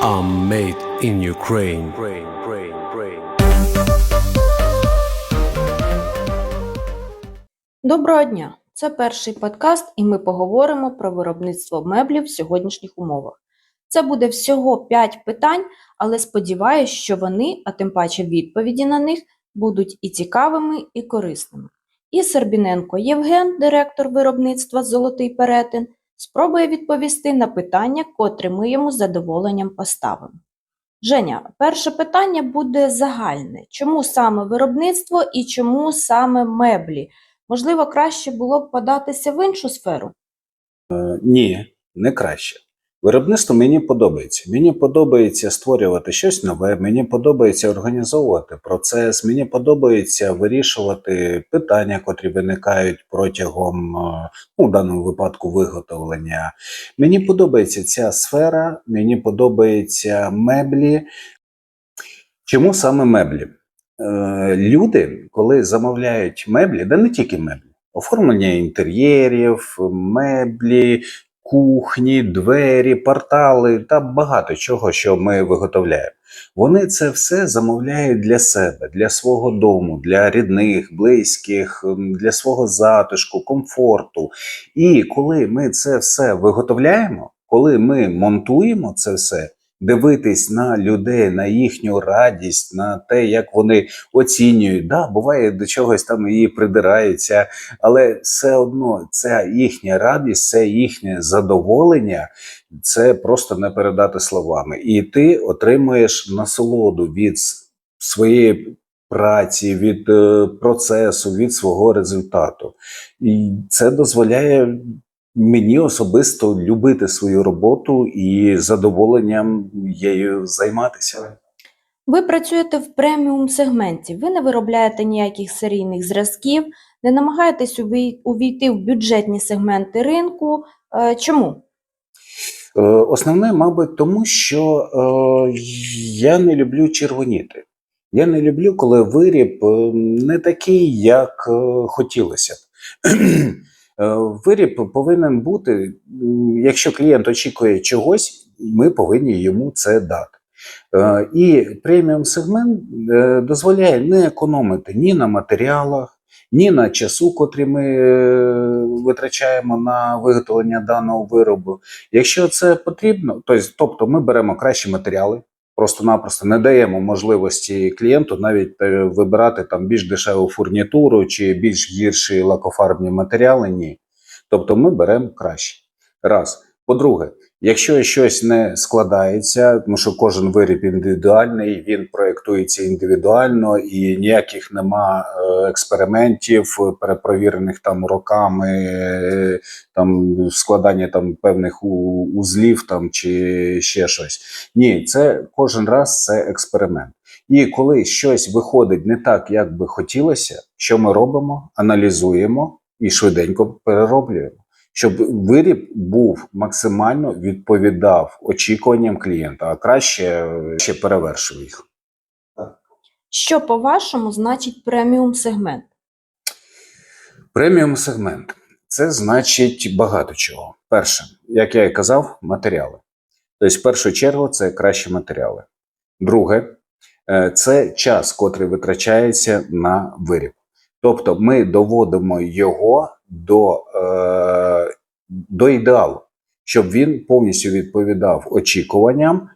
are made in Ukraine. Доброго дня! Це перший подкаст, і ми поговоримо про виробництво меблів в сьогоднішніх умовах. Це буде всього 5 питань, але сподіваюся, що вони, а тим паче відповіді на них, будуть і цікавими, і корисними. І Сербіненко Євген, директор виробництва Золотий перетин, спробує відповісти на питання, котре ми йому з задоволенням поставимо. Женя, перше питання буде загальне. Чому саме виробництво і чому саме меблі? Можливо, краще було б податися в іншу сферу? Ні, не краще. Виробництво мені подобається. Мені подобається створювати щось нове, мені подобається організовувати процес, мені подобається вирішувати питання, котрі виникають протягом, е, ну, в даному випадку, виготовлення. Мені подобається ця сфера, мені подобаються меблі. Чому саме меблі? Е, Люди, коли замовляють меблі, да не тільки меблі, оформлення інтер'єрів, меблі, кухні, двері, портали та багато чого, що ми виготовляємо. Вони це все замовляють для себе, для свого дому, для рідних, близьких, для свого затишку, комфорту. І коли ми це все виготовляємо, коли ми монтуємо це все, дивитись на людей, на їхню радість, на те, як вони оцінюють. Да, буває до чогось там її придираються, але все одно ця їхня радість, це їхнє задоволення, це просто не передати словами. І ти отримуєш насолоду від своєї праці, від е, процесу, від свого результату. І це дозволяє мені особисто любити свою роботу і задоволенням її займатися. Ви працюєте в преміум сегменті, ви не виробляєте ніяких серійних зразків, не намагаєтесь увійти в бюджетні сегменти ринку. Е, Чому? Е, Основне, мабуть, тому що е, я не люблю червоніти. Я не люблю, коли виріб е, не такий, як хотілося б. Е, Виріб повинен бути, якщо клієнт очікує чогось, ми повинні йому це дати. Е, І преміум сегмент е, дозволяє не економити ні на матеріалах, ні на часу, котрий ми витрачаємо на виготовлення даного виробу. Якщо це потрібно, тобто ми беремо кращі матеріали, просто-напросто не даємо можливості клієнту навіть е, вибирати там більш дешеву фурнітуру чи більш гірші лакофарбні матеріали. Ні. Тобто ми беремо краще. Раз. По-друге, якщо щось не складається, тому що кожен виріб індивідуальний, він проєктується індивідуально і ніяких нема е, експериментів, перепровірених там роками, е, там складання там певних узлів там чи ще щось. Ні, це кожен раз це експеримент. І коли щось виходить не так, як би хотілося, що ми робимо? Аналізуємо і швиденько перероблюємо, щоб виріб був максимально відповідав очікуванням клієнта, а краще е, ще перевершив їх. Що, по-вашому, значить преміум сегмент? Преміум сегмент це значить багато чого. Перше, як я і казав, матеріали. Тобто, в першу чергу, це кращі матеріали. Друге, е, це час, котрий витрачається на виріб. Тобто, ми доводимо його до, е, до ідеалу, щоб він повністю відповідав очікуванням.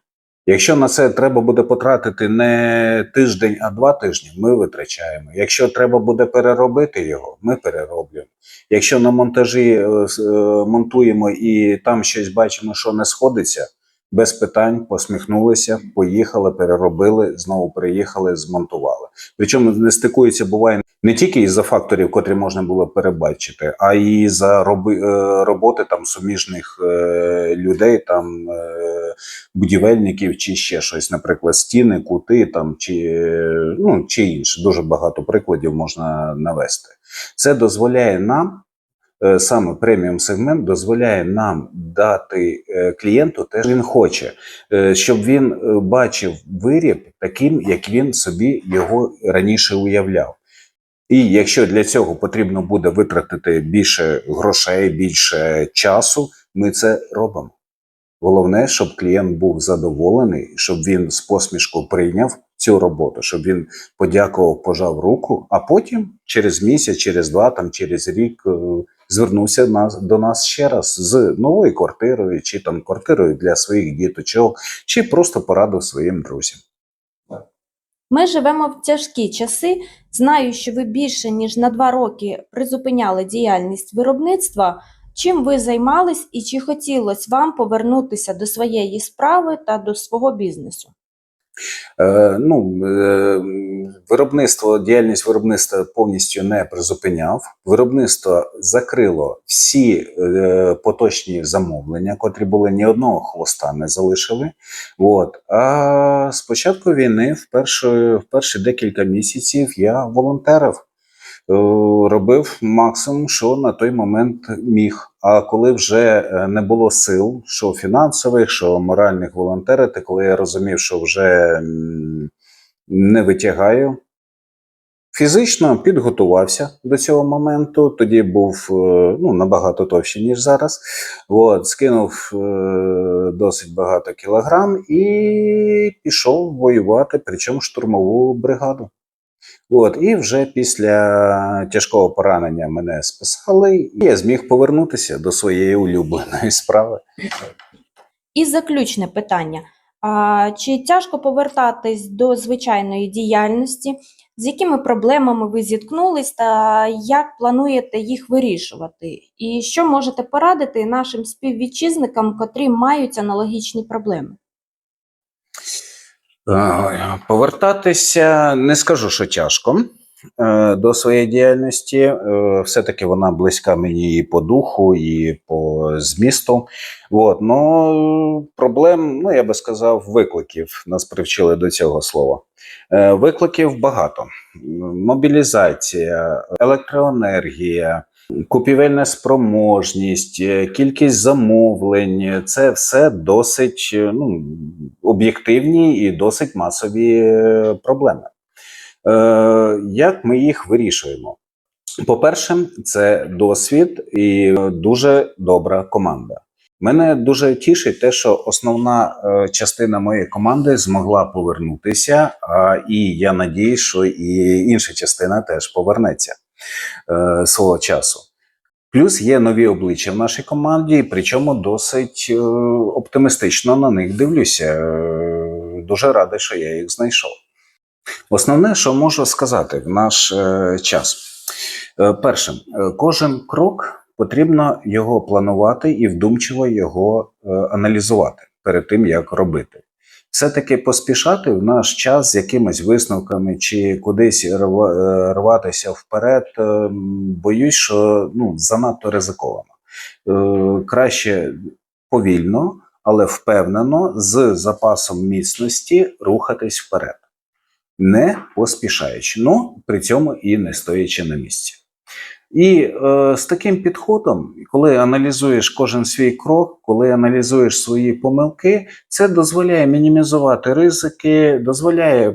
Якщо на це треба буде потратити не тиждень, а два тижні, ми витрачаємо. Якщо треба буде переробити його, ми перероблюємо. Якщо на монтажі е, е, монтуємо і там щось бачимо, що не сходиться, без питань посміхнулися, поїхали, переробили, знову приїхали, змонтували. Причому не стикується буває не тільки із-за факторів, котрі можна було перебачити, а й за роби, е, роботи там суміжних е, людей, там е, будівельників чи ще щось, наприклад, стіни, кути там чи, ну, чи інше. Дуже багато прикладів можна навести. Це дозволяє нам, саме преміум сегмент, дозволяє нам дати е, клієнту те, що він хоче, е, щоб він е, бачив виріб таким, як він собі його раніше уявляв. І якщо для цього потрібно буде витратити більше грошей, більше часу, ми це робимо. Головне, щоб клієнт був задоволений, щоб він з посмішкою прийняв цю роботу, щоб він подякував, пожав руку, а потім через місяць, через два, там через рік е, звернувся до нас ще раз з новою квартирою, чи там квартирою для своїх діточок, чи просто порадив своїм друзям. Ми живемо в тяжкі часи. Знаю, що ви більше ніж на два роки призупиняли діяльність виробництва. Чим ви займались і чи хотілося вам повернутися до своєї справи та до свого бізнесу? Е, ну, е, виробництво, діяльність виробництва повністю не призупиняв. Виробництво закрило всі е, поточні замовлення, котрі були ні одного хвоста не залишили. От. А з початку війни, в перші, в перші декілька місяців, я волонтерив. Е, Робив максимум, що на той момент міг. А коли вже е, не було сил, що фінансових, що моральних волонтерити, коли я розумів, що вже не витягаю, фізично підготувався до цього моменту. Тоді був е, ну, набагато товщий, ніж зараз. От, скинув досить багато кілограм і пішов воювати, причому штурмову бригаду. От, і вже після тяжкого поранення мене списали, і я зміг повернутися до своєї улюбленої справи. І заключне питання: а, чи тяжко повертатись до звичайної діяльності? З якими проблемами ви зіткнулись та як плануєте їх вирішувати? І що можете порадити нашим співвітчизникам, котрі мають аналогічні проблеми? Повертатися не скажу, що тяжко е, до своєї діяльності. Е, Все-таки вона близька мені і по духу, і по змісту. От, ну, проблем, ну я би сказав, викликів нас привчили до цього слова. Е, Викликів багато: мобілізація, електроенергія. Купівельна спроможність, е, кількість замовлень це все досить е, ну, об'єктивні і досить масові е, проблеми. Е, як ми їх вирішуємо? По-перше, це досвід і дуже добра команда. Мене дуже тішить те, що основна частина моєї команди змогла повернутися, а, і я надію, що і інша частина теж повернеться е, свого часу. Плюс є нові обличчя в нашій команді, причому досить е, оптимістично на них дивлюся. Е, дуже радий, що я їх знайшов. Основне, що можу сказати в наш е, час. Е, перше, е, кожен крок потрібно його планувати і вдумчиво його аналізувати перед тим, як робити. Все-таки поспішати в наш час з якимись висновками чи кудись е, рватися вперед, е, боюсь, що ну, занадто ризиковано. Е, Краще повільно, але впевнено, з запасом міцності рухатись вперед, не поспішаючи, ну при цьому і не стоячи на місці. І е, з таким підходом, коли аналізуєш кожен свій крок, коли аналізуєш свої помилки, це дозволяє мінімізувати ризики, дозволяє е,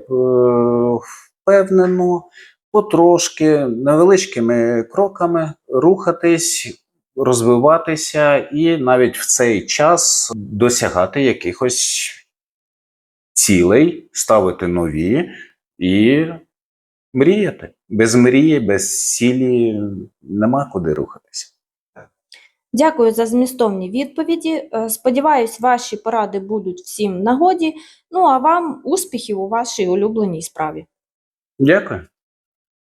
впевнено, потрошки, невеличкими кроками рухатись, розвиватися і навіть в цей час досягати якихось цілей, ставити нові і мріяти. Без мрії, без цілі нема куди рухатися. Дякую за змістовні відповіді. Е, Сподіваюсь, ваші поради будуть всім нагоді. Ну а вам успіхів у вашій улюбленій справі. Дякую.